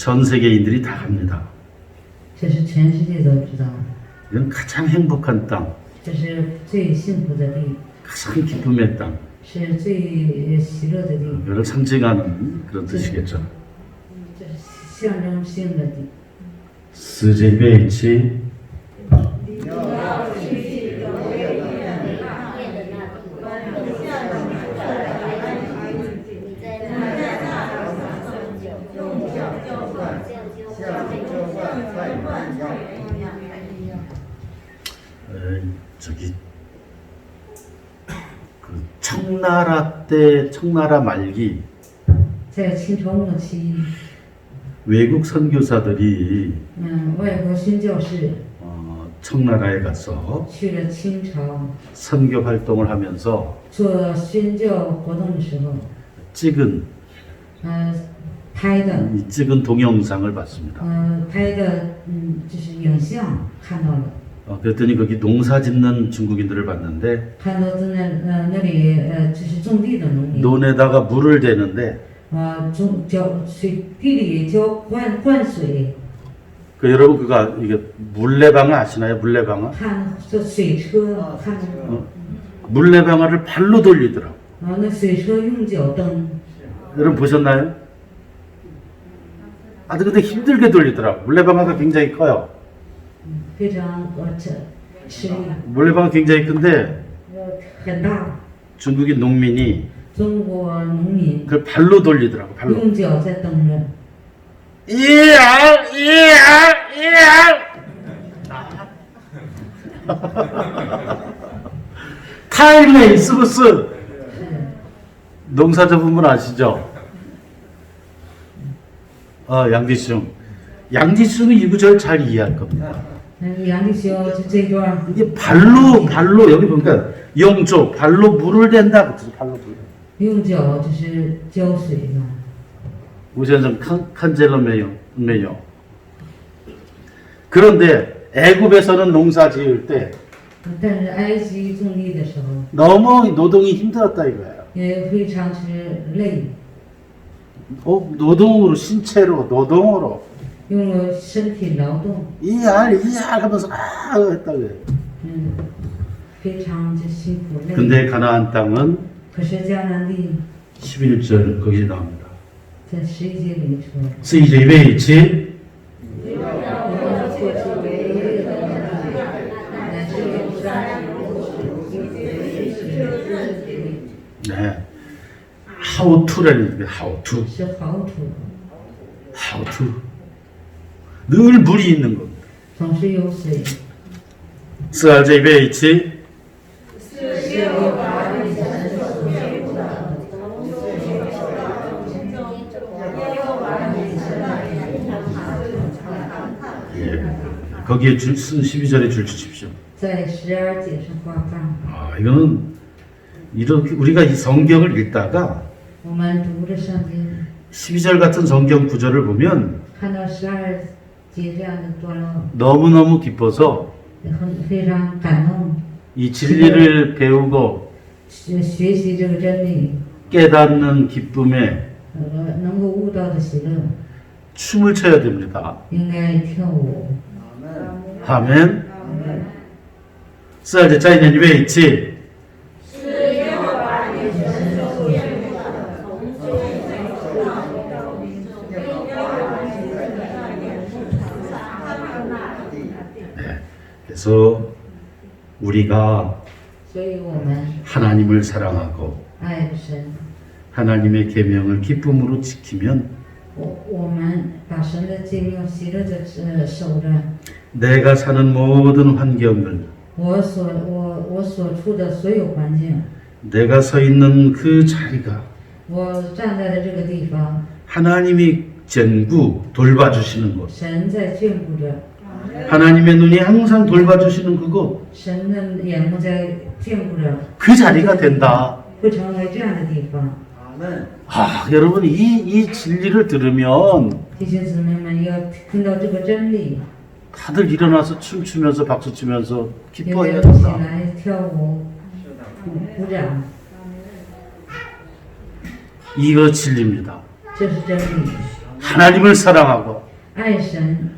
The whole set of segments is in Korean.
이거는 전 세계인들이 다 합니다. 这是全世界都知道的， 이건 가장 행복한 땅, 这是最幸福的地， 가장 기쁨의 땅, 是最喜乐的地， 이거를 상징하는 그런 뜻이겠죠. 这是象征性的地。 스제베이치 呃 저기 그 청나라 때 청나라 말기 在清朝末期， 외국 선교사들이 嗯，外国宣教士 어, 청나라에 가서 去了清朝 선교 활동을 하면서 做宣教活动的时候， 찍은 呃，拍的， 이 찍은 동영상을 봤습니다. 呃，拍的，嗯，就是影像看到了， 어, 그랬더니 거기 농사 짓는 중국인들을 봤는데 논에다가 물을 대는데 그 여러분 그거 아, 이게 물레방아 아시나요? 물레방아? 아, 어, 물레방아를 발로 돌리더라 여러분 보셨나요? 아주 근데 힘들게 돌리더라 물레방아가 굉장히 커요. 물레방아 굉장히 큰데 중국인 농민이 그걸 발로 돌리더라고 발로. 이알 이알 이알. 타일레 이스부스. 농사저분분 아시죠? 어, 아 양지수형. 양지수는 이 구절 잘 이해할 겁니다. 양이시여 주제 교환. 이게 발로 발로 여기 보니까 영조 발로 물을 댄다 그죠 발로 물. 용조 주실 저수이나. 우선은 칸젤러메요 메요. 그런데 애굽에서는 농사 지을 때 너무 노동이 힘들었다 이거예요. 예, 어, 노동으로 신체로 노동으로 用了身体劳动， 이알 이알 하면서 아 했다 그래. 嗯，非常之辛苦累。 근데 가나안 땅은 可是迦南地 11절 거기 나옵니다. 在十一节里说， CJ 베이치 过去为业的乃是有山 네. how to라는 게 how to 是好土， how to 늘 물이 있는 겁니다. 베이치 예. 거기에 줄, 쓴 12절에 줄 치십시오. 아, 이거는 이렇게 우리가 이 성경을 읽다가 12절 같은 성경 구절을 보면 看到十二节这样的段落， 너무너무 기뻐서 很非常感动， 이 진리를 배우고 学学习这个真理， 깨닫는 기쁨에 呃，能够悟到的喜乐， 춤을 춰야 됩니다. 应该跳舞。 아멘. 쌀제 짜이는 왜 있 그래서 우리가 하나님을 사랑하고 하나님의 계명을 기쁨으로 지키면 내가 사는 모든 환경을 내가 서 있는 그 자리가 하나님이 전구 돌봐주시는 곳. 하나님의 눈이 항상 돌봐주시는 그거 그 자리가 된다. 아, 여러분 이, 이 진리를 들으면 다들 일어나서 춤추면서 박수치면서 기뻐해야 된다. 이거 진리입니다. 하나님을 사랑하고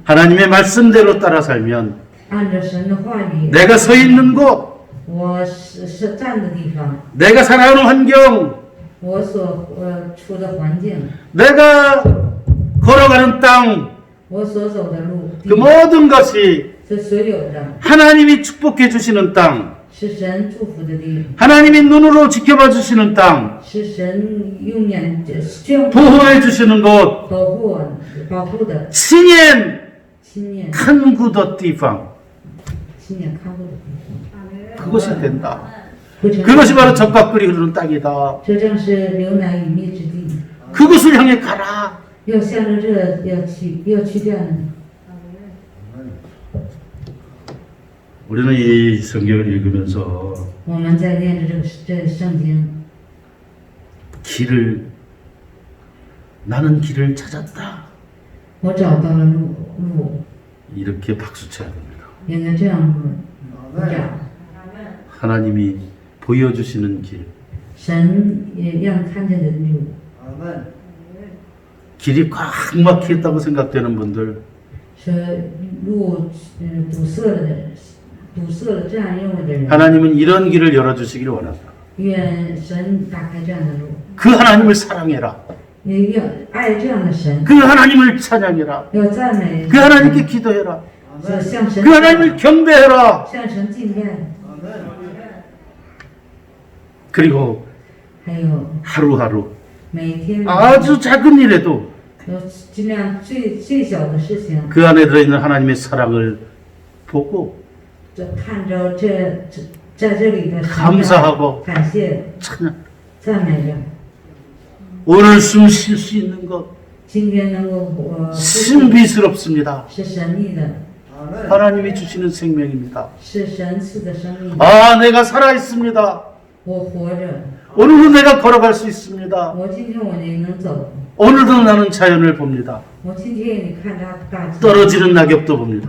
하나님의 말씀대로 따라 살면 내가 서 있는 곳 내가 살아가는 환경 내가 걸어가는 땅 그 모든 것이 하나님이 축복해 주시는 땅 하나님이 눈으로 지켜봐 주시는 땅, 是神用眼眷顾 보호해 주시는 곳, 保护保护的 친연 亲眼 큰 구더 띠방 亲眼看过的地方， 그것이 된다. 不成 그것이 바로 적밥꿀이 흐르는 땅이다. 这正是流奶与蜜之地， 그것을 향해 가라. 要向着这要去要去这样的。 우리는 이 성경을 읽으면서 길을 나는 길을 찾았다. 이렇게 박수 쳐야 됩니다. 하나님이 보여주시는 길. 길이 꽉 막혔다고 생각되는 분들. 하나님은 이런 길을 열어주시기를 원한다. 그 하나님을 사랑해라. 그 하나님을 찬양해라. 그 하나님께 기도해라. 그 하나님을 경배해라. 그리고 하루하루 아주 작은 일에도 그 안에 들어있는 하나님의 사랑을 보고 看着这这在这里的神 감사하고 感谢 찬양. 赞美着， 오늘 숨 쉴 수 있는 것 今天能够我 신비스럽습니다. 是神秘的， 하나님이 주시는 생명입니다. 是神赐的生命。 아, 내가 살아 있습니다. 我活着， 오늘도 내가 걸어갈 수 있습니다. 我今天我也能走， 오늘도 나는 자연을 봅니다. 我今天也看大大自然， 떨어지는 낙엽도 봅니다.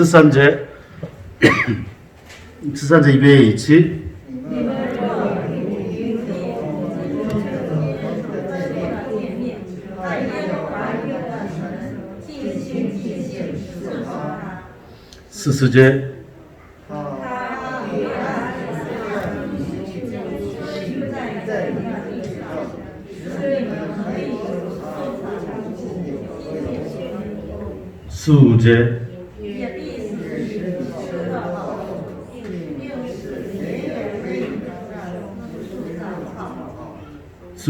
스산제 스산제 200H 스스 제 수제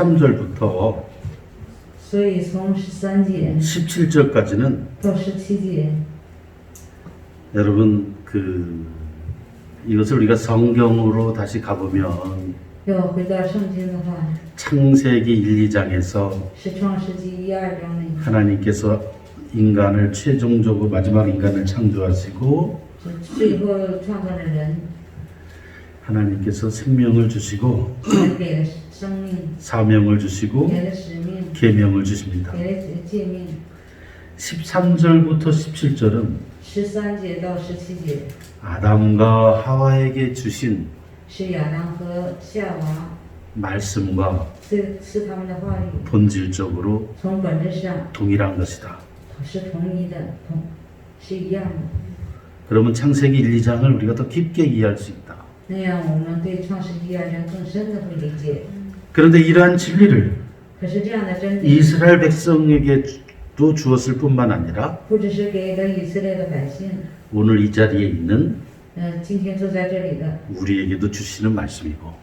13절부터 17절까지는 여러분 그 이것을 우리가 성경으로 다시 가보면 창세기 1, 2장에서 하나님께서 인간을 최종적으로 마지막 인간을 창조하시고 하나님께서 생명을 주시고 사명을 주시고 계명을 주십니다. 13절부터 17절은 아담과 하와에게 주신 말씀과 본질적으로 동일한 것이다. 그러면 창세기 1, 2장을 우리가 더 깊게 이해할 수 있다. 그런데 이러한 진리를 이스라엘 백성에게도 주었을 뿐만 아니라 오늘 이 자리에 있는 우리에게도 주시는 말씀이고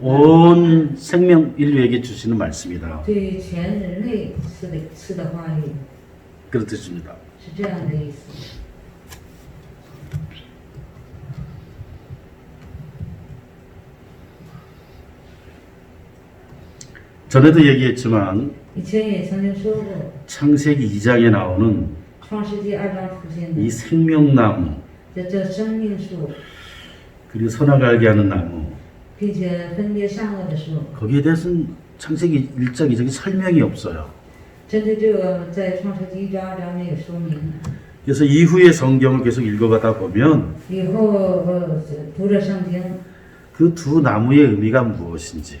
온 생명 인류에게 주시는 말씀이다. 그렇듯입니다. 전에도 얘기했지만 以前也曾经说过， 창세기 2장에 나오는 《创世纪》二章出现 이 的 생명나무 这这生命树， 그리고 선악을 알게 하는 나무 并且分别善恶的树， 거기에 대해서는 창세기 1장 2장에 설명이 없어요. 针对这个，在《创世纪》一章二章没有说明。 그래서 이후의 성경을 계속 읽어가다 보면 以后呃读着圣经， 그 두 나무의 의미가 무엇인지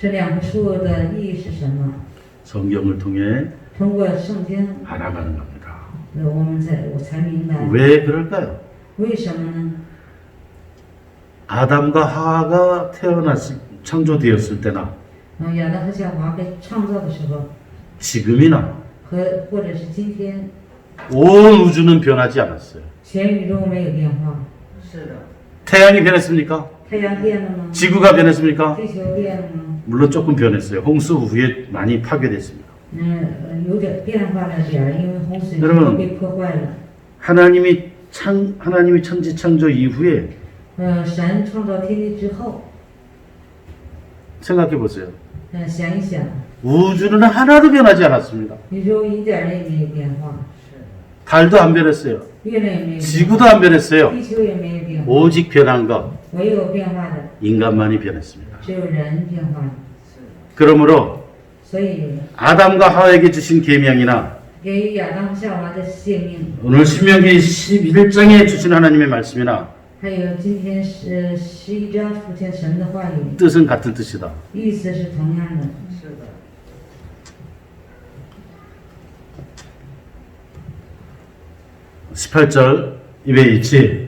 这两棵树的意义是什么？ 성경을 통해 通过圣经， 알아가는 겁니다. 呃，我们才我才明白 왜 그럴까요? 为什么呢？ 아담과 하와가 태어났을 창조되었을 때나 嗯，亚当和夏娃被创造的时候， 지금이나 和或者是今天， 온 우주는 변하지 않았어요. 全宇宙没有变化，是的， 태양이 변했습니까? 지구가 변했습니까? 물론 조금 변했어요. 홍수 후에 많이 파괴됐습니다. 여러분, 하나님이 창 하나님이 천지 창조 이후에 생각해 보세요. 우주는 하나도 변하지 않았습니다. 달도 안 변했어요. 지구도 안 변했어요. 오직 변한 것. 인간만이 변했습니다. 그러므로 아담과 하와에게 주신 계명이나 오늘 신명기 11장에 주신 하나님의 말씀이나 뜻은 같은 뜻이다. (18절) 이베이치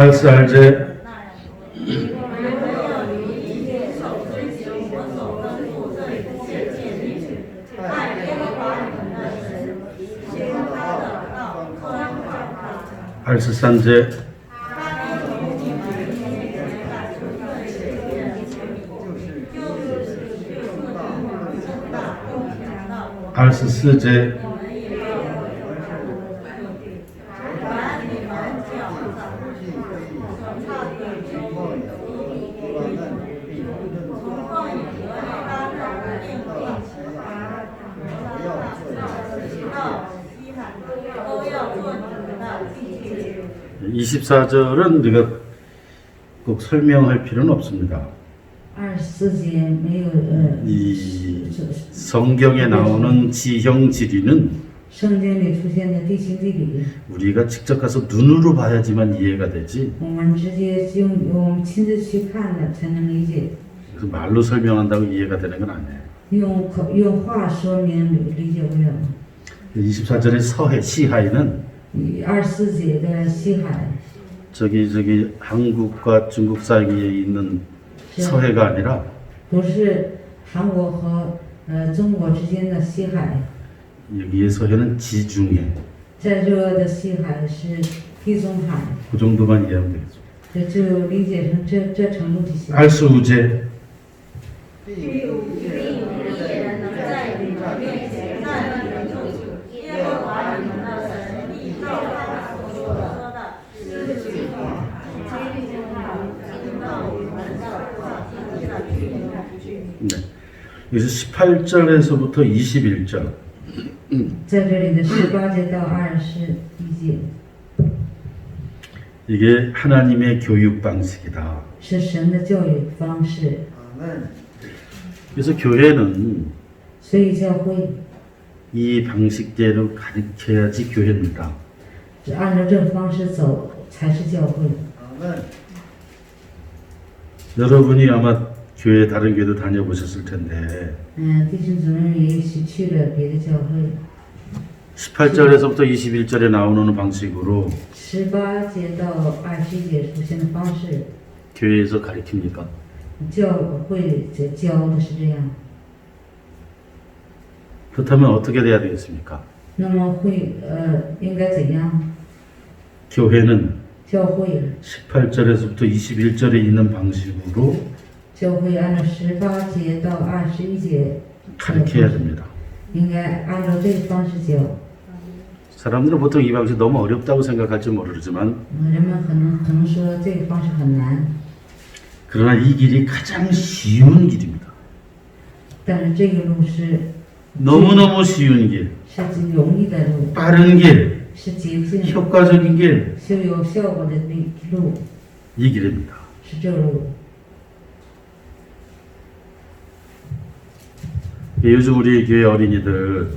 二十三只二十三只。二十四只。 24절은 우리가 꼭 설명할 필요는 없습니다. 이 성경에 나오는 지형 지리는 우리가 직접 가서 눈으로 봐야지만 이해가 되지. 그 말로 설명한다고 이해가 되는 건 아니에요. 24절의 서해 시하에는 24절의 시하에 저기 저기 한국과 중국 사이에 있는 서해가 아니라 不是韩国和呃中国之间的西海， 여기의 서해는 지중해. 在这的西海是地中海， 그 정도만 이해하면 되겠죠. 这就理解成这这程度就行。 알수우제 必有一人 定话，听到你们的话，听下去。 네. 여기서 18절에서부터 21절 在这里的十八节到二十一节 이게 하나님의 교육 방식이다. 是神的教育方式，阿门。 그래서 교회는 所以教会 이 방식대로 가르쳐야지 교회입니다. 是按照这个方式走才是教会。阿门。 여러분이 아마 교회 다른 교회도 다녀보셨을 텐데 嗯，弟兄姊妹也许去了别的教会， 18절에서부터 21절에 나오는 방식으로 十八节到二十一节出现的方式， 교회에서 가르칩니까? 教会这教的是这样。 그렇다면 어떻게 돼야 되겠습니까? 那么会呃应该怎样？ 교회는 教会 18절에서부터 21절에 있는 방식으로 教会按照十八节到二十一节， 가르쳐야 됩니다. 应该按照这个方式教。 사람들은 보통 이 방식 너무 어렵다고 생각할지 모르지만 嗯，人们可能可能说这个方式很难， 그러나 이 길이 가장 쉬운 길입니다. 但是这个路是 너무너무 쉬운 길, 是最容易的路， 빠른 길, 是捷径， 효과적인 길, 是有效果的路， 이 길입니다. 是这路。 예, 요즘 우리 교회 어린이들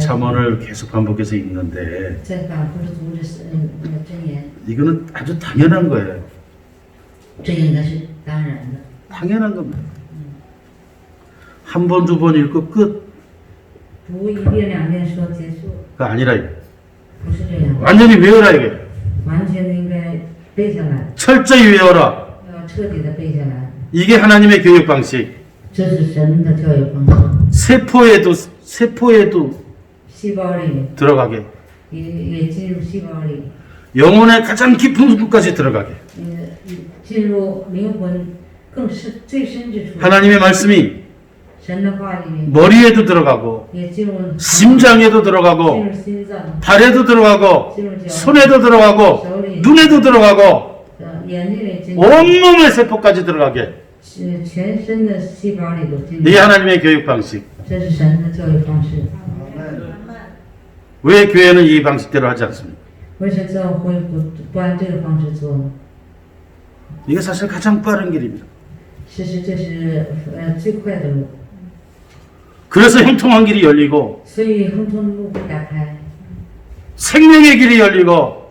잠언을 계속 반복해서 읽는데 이거는 아주 당연한 거예요. 당연한 겁니다. 한 번, 두 번 읽고 끝. 그 아니라 이거. 완전히 외워라 이게. 철저히 외워라. 이게 하나님의 교육 방식. 세포에도 세포에도 들어가게. 영혼의 가장 깊은 곳까지 들어가게. 하나님의 말씀이 머리에도 들어가고 심장에도 들어가고 발에도 들어가고 손에도 들어가고 눈에도 들어가고 온몸의 세포까지 들어가게. 이 네, 하나님의 교육 방식. 왜 교회는 이 방식대로 하지 않습니까? 이게 사실 가장 빠른 길입니다. 그래서 형통한 길이 열리고 생명의 길이 열리고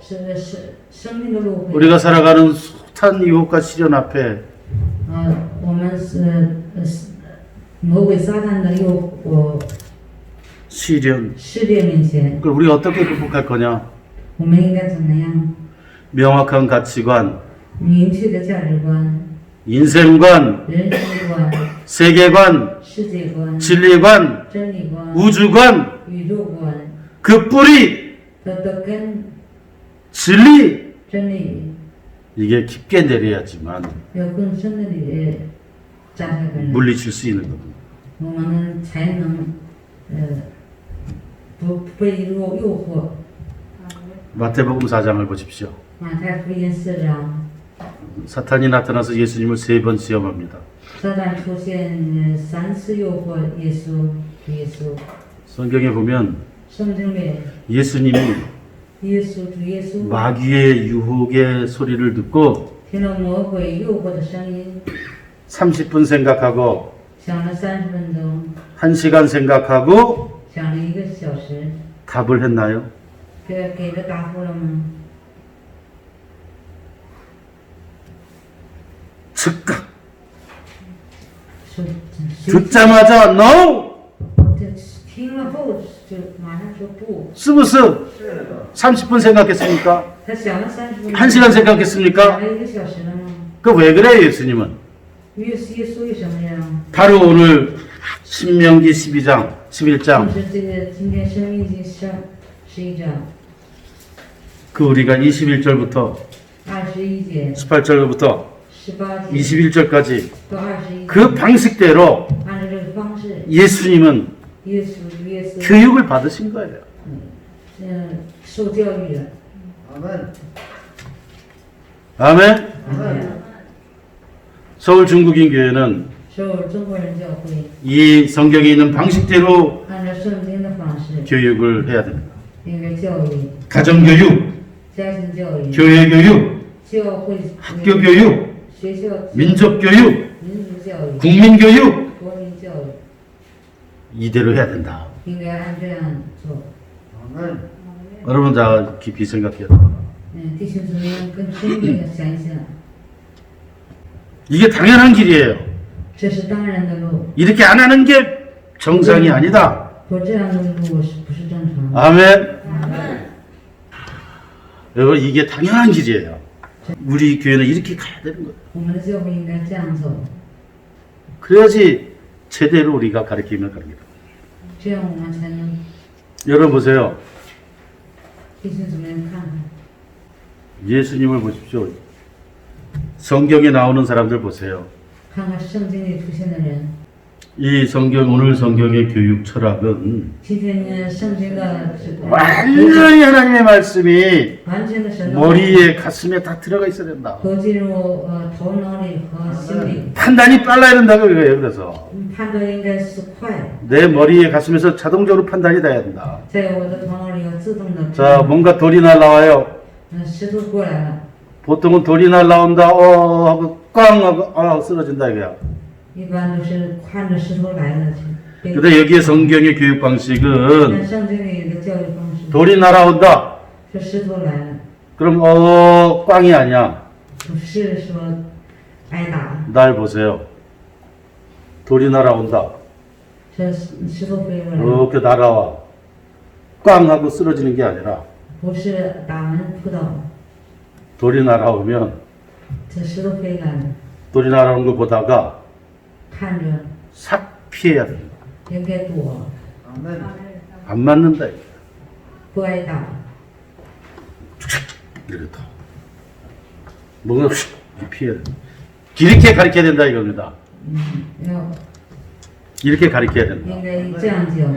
우리가 살아가는 숱한 유혹과 시련 앞에 呃，我们是呃是魔鬼撒旦的诱惑 시련 试炼面前， 그걸 우리가 어떻게 극복할 거냐? 我们应该怎么样？ 명확한 가치관, 明确的价值观、 인생관, 人生观、 세계관, 世界观、 진리관, 真理观、 우주관, 宇宙观 그 뿌리, 的的根、 진리 真理， 이게 깊게 내려야지만 물리칠 수 있는 겁니다. 마태복음 4장을 보십시오. 사탄이 나타나서 예수님을 세 번 시험합니다. 성경에 보면 예수님이 예수 주 예수 마귀의 유혹의 소리를 듣고 30분 생각하고 1시간 생각하고 답을 했나요? 즉각 듣자마자 NO! 这听了后就马上说不， 스브스 是的。 30분 생각했습니까? 他想了三十分钟， 1시간 想 생각했습니까? 了一个小时了吗？ 그 왜 그래요 예수님은? 耶稣耶稣为什么呀？ 바로 오늘 신명기 12장 11장 就是这个今天生命记上十一章 그 우리가 21절부터 二十一节、 18절부터 十八节 21절까지 到二十一 그 节， 방식대로 按照这个方式， 예수님은 耶稣主耶稣 교육을 받으신 거예요. 아멘. 아멘. 서울 중국인 교회는 이 성경에 있는 방식대로 교육을 해야 됩니다. 가정 교육, 교회 교육, 학교 교육, 민족 교육, 국민 교육. 이대로 해야 된다. 아멘. 여러분 다 깊이 생각해요. 네, 음. 이게 당연한 길이에요. 이렇게 안 하는 게 정상이 아니다. 아멘. 여러분 이게 당연한 길이에요. 우리 교회는 이렇게 가야 되는 거예요. 그래야지 제대로 우리가 가르침을 갑니다. 죄악만 열어보세요. 예수님을 보십시오. 성경에 나오는 사람들 보세요. 이 성경 오늘 성경의 교육 철학은 완전히 하나님의 말씀이 머리에 가슴에 다 들어가 있어야 된다. 판단이 빨라야 된다고 이거예요. 그래서 내 머리에 가슴에서 자동적으로 판단이 돼야 된다. 자 뭔가 돌이 날라와요. 보통은 돌이 날라온다. 어 하고 꽝 하고 어 쓰러진다 이거야. 그런데 여기에 성경의 교육 방식은 돌이 날아온다. 그럼 어 꽝이 아니야. 날 보세요. 돌이 날아온다. 이렇게 날아와. 꽝 하고 쓰러지는 게 아니라. 돌이 날아오면 돌이 날아오는 거 보다가 看着 싹 피해야 된다. 应该躲，阿门。 안 맞는다. 이거. 不挨打。 이렇다. 뭔가 휙 피해야 된다. 이렇게 가르쳐야 된다 이겁니다. 嗯，要 이렇게 가르쳐야 된다. 应该这样教。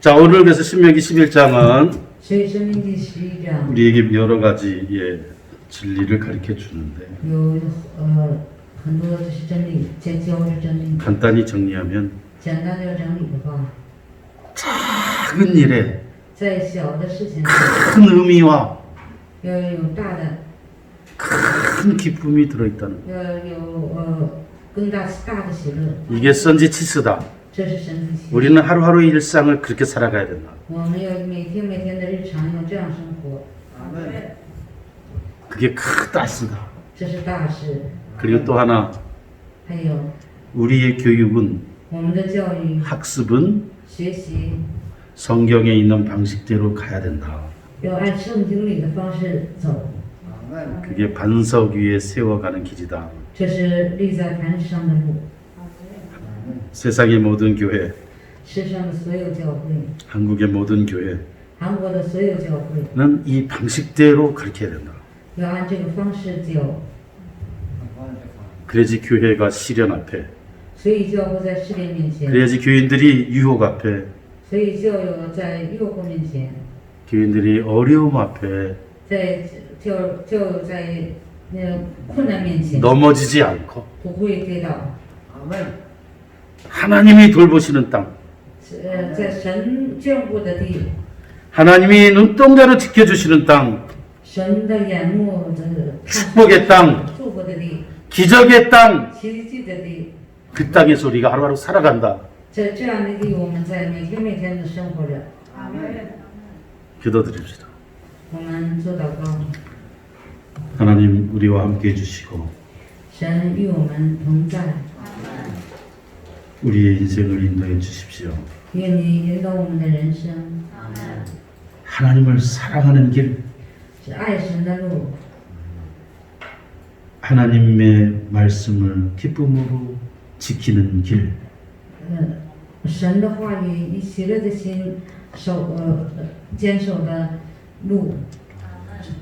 자 오늘 그래서 신명기 11장은 所以《生命记》十一章 우리에게 여러 가지의 진리를 가르쳐 주는데 有呃 간단히 정리하면 작은 일에 큰 의미와 큰 기쁨이 들어있다는 이게 선지치스다. 우리는 하루하루 일상을 그렇게 살아가야 된다. 아, 네. 그게 크다. 쓰다. 그리고 또 하나. 우리의 교육은 학습은 성경에 있는 방식대로 가야 된다. 그게 반석 위에 세워가는 길이다. 세상의 모든 교회, 한국의 모든 교회는 이 방식대로 가르쳐야 된다. 그래야지 교회가 시련 앞에. 그래야지 교인들이 유혹 앞에. 교인들이 어려움 앞에 넘어지지 않고 하나님이 돌보시는 땅. 하나님이 눈동자로 지켜주시는 땅. 축복의 땅. 기적의 땅, 그 땅에서 우리가 하루하루 살아간다. 기도드립시다. 하나님 우리와 함께 해주시고 우리의 인생을 인도해 주십시오. 하나님을 사랑하는 길 하나님의 말씀을 기쁨으로 지키는 길, 呃，神的话语以喜乐的心守呃坚守的路，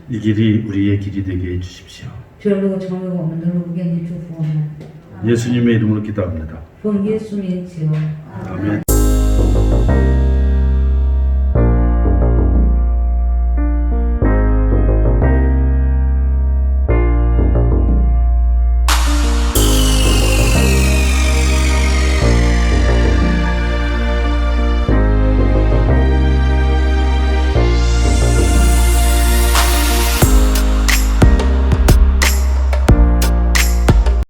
이 길이 우리의 길이 되게 해주십시오. 这路成为我们的路，愿你祝福我们， 예수님의 이름으로 기도합니다. 奉耶稣名求。 아멘.